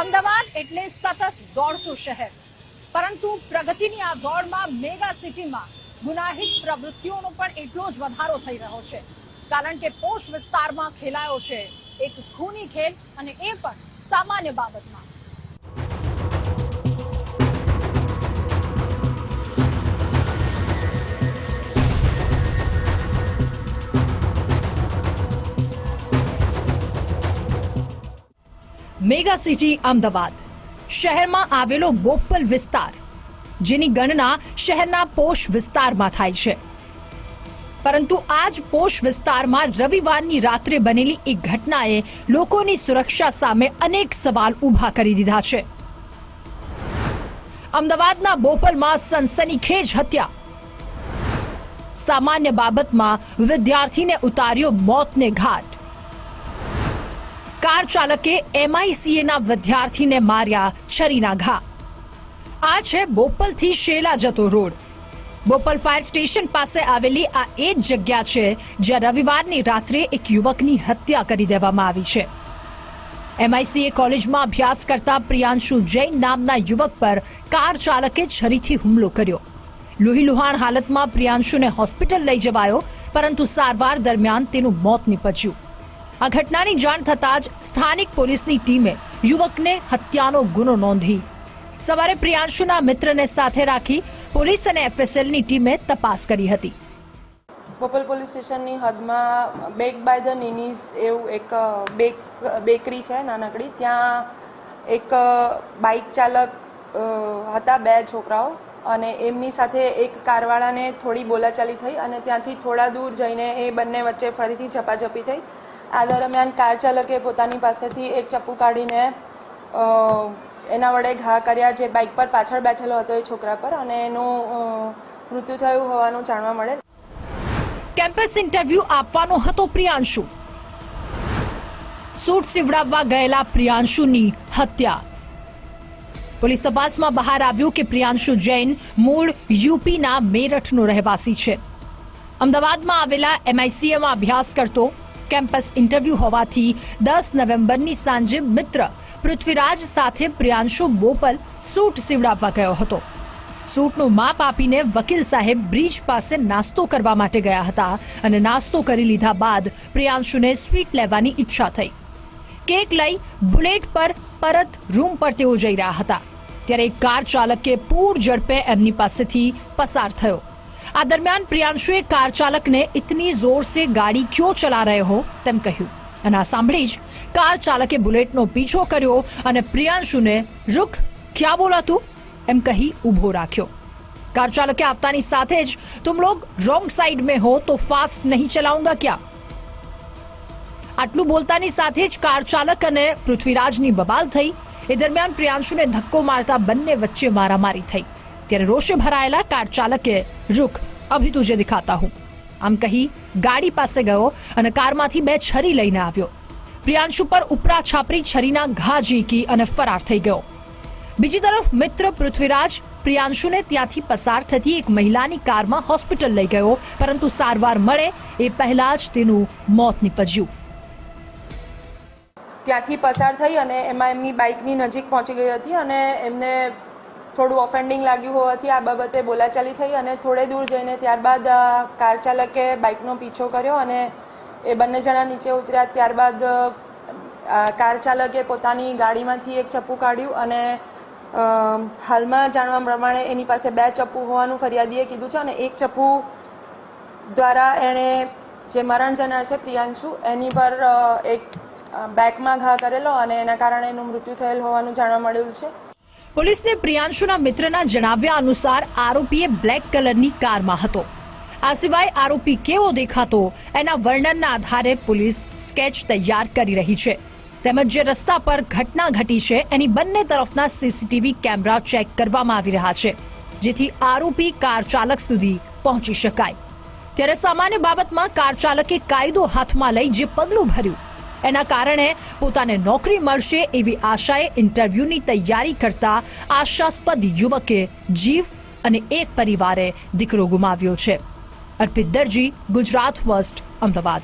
અમદાવાદ એટલે સતત દોડતું શહેર. પરંતુ પ્રગતિની આ દોડમાં મેગા સિટીમાં ગુનાહિત પ્રવૃત્તિઓનો પણ એટલો જ વધારો થઈ રહ્યો છે. કારણ કે પોષ વિસ્તારમાં ખેલાયો છે એક ખૂની ખેલ અને એ પણ સામાન્ય બાબતમાં. Mega city Ahmedabad. શહેરમાં આવેલો બોપલ વિસ્તાર, જેની ગણના શહેરના પોષ વિસ્તારમાં થાય છે. પરંતુ આ જ પોષ વિસ્તારમાં રવિવારની રાત્રે બનેલી એક ઘટનાએ લોકોની સુરક્ષા સામે અનેક સવાલ ઊભા કરી દીધા છે. અમદાવાદના બોપલમાં સનસનીખેજ હત્યા. સામાન્ય બાબતમાં વિદ્યાર્થીને ઉતાર્યો મોતને ઘાટ. કાર ચાલકે એમઆઈસીએના વિદ્યાર્થીને માર્યા છરીના ઘા. આ છે બોપલથી શેલા જતો રોડ. બોપલ ફાયર સ્ટેશન પાસે આવેલી આ એ જ જગ્યા છે જ્યાં રવિવારની રાત્રે એક યુવકની હત્યા કરી દેવામાં આવી છે. એમઆઈસીએ કોલેજમાં અભ્યાસ કરતા પ્રિયાંશુ જૈન નામના યુવક પર કાર ચાલકે છરીથી હુમલો કર્યો. લોહીલુહાણ હાલતમાં પ્રિયાંશુને હોસ્પિટલ લઈ જવાયો, પરંતુ સારવાર દરમિયાન તેનું મોત નીપજ્યું. આ ઘટનાની જાણ થતાં જ સ્થાનિક પોલીસની ટીમે યુવકને હત્યાનો ગુનો નોંધી. સવારે પ્રિયાંશુના મિત્રને સાથે રાખી પોલીસ અને એફએસએલની ટીમે તપાસ કરી હતી. બોપલ પોલીસ સ્ટેશનની હદમાં બેક બાય ધ નિનીઝ એવું એક બેક બેકરી છે નાનકડી. ત્યાં એક બાઇક ચાલક હતા બે છોકરાઓ અને એમની સાથે એક કારવાળાને થોડી બોલાચાલી થઈ અને ત્યાંથી થોડા દૂર જઈને એ બંને વચ્ચે ફરીથી ઝપાઝપી થઈ. આ દરમિયાન કાર ચાલકે પોતાની પાસેથી એક ચપ્પુ કાઢીને એના વડે ઘા કર્યા જે બાઇક પર પાછળ બેઠેલો હતો એ છોકરા પર અને એનું મૃત્યુ થયું હોવાનું જાણવા મળેલ કેમ્પસ ઇન્ટરવ્યૂ આપવાનો હતો પ્રિયાંશુ. સૂટ સીવડાવવા ગયેલા પ્રિયાંશુની હત્યા. પોલીસ તપાસમાં બહાર આવ્યું કે પ્રિયાંશુ જૈન મૂળ યુપીના મેરઠનો રહેવાસી છે. અમદાવાદમાં આવેલા એમઆઈસીએમાં અભ્યાસ કરતો કેમ્પસ ઇન્ટરવ્યૂ હોવાથી દસ નવેમ્બરની સાંજે મિત્ર પૃથ્વીરાજ સાથે પ્રિયાંશુ બોપલ સૂટ સીવડાવવા ગયો હતો. સૂટનું માપ આપીને વકીલ સાહેબ બ્રિજ પાસે નાસ્તો કરવા માટે ગયા હતા અને નાસ્તો કરી લીધા બાદ પ્રિયાંશુને સ્વીટ લેવાની ઈચ્છા થઈ. કેક લઈ બુલેટ પર પરત રૂમ પર તેઓ જઈ રહ્યા હતા. ત્યારે કાર ચાલકે પૂર ઝડપે એમની પાસેથી પસાર થયો. આ દરમિયાન પ્રિયાંશુએ કાર ચાલકને ઇતની જોર સે ગાડી ક્યો ચલા રહ્યો હો તેમ કહ્યું. અને આ સાંભળી જ કાર ચાલકે બુલેટનો પીછો કર્યો અને પ્રિયાંશુને રુખ ક્યાં બોલા તું? એમ કહી ઊભો રાખ્યો. કાર ચાલકે આવતાની સાથે જ, તુમ લોગ રોંગ સાઈડ મેં હો તો ફાસ્ટ નહીં ચલાઉંગા ક્યાં? આટલું બોલતાની સાથે જ કાર ચાલક અને પૃથ્વીરાજની બબાલ થઈ. એ દરમિયાન પ્રિયાંશુને ધક્કો મારતા બંને વચ્ચે મારામારી થઈ. ત્યારે રોષે ભરાયેલા કાર ચાલકે રૂક, અભી તુજે દિખાતા હું. આમ કહી ગાડી પાસે ગયો અને કારમાંથી બે છરી લઈને આવ્યો. પ્રિયાંશુ પર ઉપરા છાપરી છરીના ઘા ઝીંકી અને ફરાર થઈ ગયો. બીજી તરફ મિત્ર પૃથ્વીરાજ પ્રિયાંશુને ત્યાંથી પસાર થતી એક મહિલાની કારમાં હોસ્પિટલ લઈ ગયો, પરંતુ સારવાર મળે એ પહેલા જ તેનું મોત નીપજ્યું. ત્યાંથી પસાર થઈ અને એમાં એમની બાઇકની નજીક પહોંચી ગઈ હતી અને એમને થોડું ઓફેન્ડિંગ લાગ્યું હોવાથી આ બાબતે બોલાચાલી થઈ અને થોડે દૂર જઈને ત્યારબાદ કાર ચાલકે બાઇકનો પીછો કર્યો અને એ બંને જણા નીચે ઉતર્યા. ત્યારબાદ કાર ચાલકે પોતાની ગાડીમાંથી એક ચપ્પુ કાઢ્યું અને હાલમાં જાણવા પ્રમાણે એની પાસે બે ચપ્પુ હોવાનું ફરિયાદીએ કીધું છે અને એક ચપ્પુ દ્વારા એણે જે મરણ જનાર છે પ્રિયાંશુ, એની પર એક બેકમાં ઘા કરેલો અને એના કારણે એનું મૃત્યુ થયેલ હોવાનું જાણવા મળ્યું છે. પોલીસને પ્રિયાંશુના મિત્રના જણાવ્યા અનુસાર આરોપીએ બ્લેક કલરની કારમાં હતો. આ સિવાય આરોપી કેવો દેખાતો એના વર્ણનના આધારે પોલીસ સ્કેચ તૈયાર કરી રહી છે. તેમજ જે રસ્તા પર ઘટના ઘટી છે એની બંને તરફના સીસીટીવી કેમેરા ચેક કરવામાં આવી રહ્યા છે, જેથી આરોપી કાર ચાલક સુધી પહોંચી શકાય. ત્યારે સામાન્ય બાબતમાં કાર ચાલકે કાયદો હાથમાં લઈ જે પગલું ભર્યું એના કારણે પોતાને નોકરી મળશે એવી આશાએ ઇન્ટરવ્યૂની તૈયારી કરતા આશાસ્પદ યુવકે જીવ અને એક પરિવારે દીકરો ગુમાવ્યો છે. અર્પિત દરજી, ગુજરાત ફર્સ્ટ અમદાવાદ.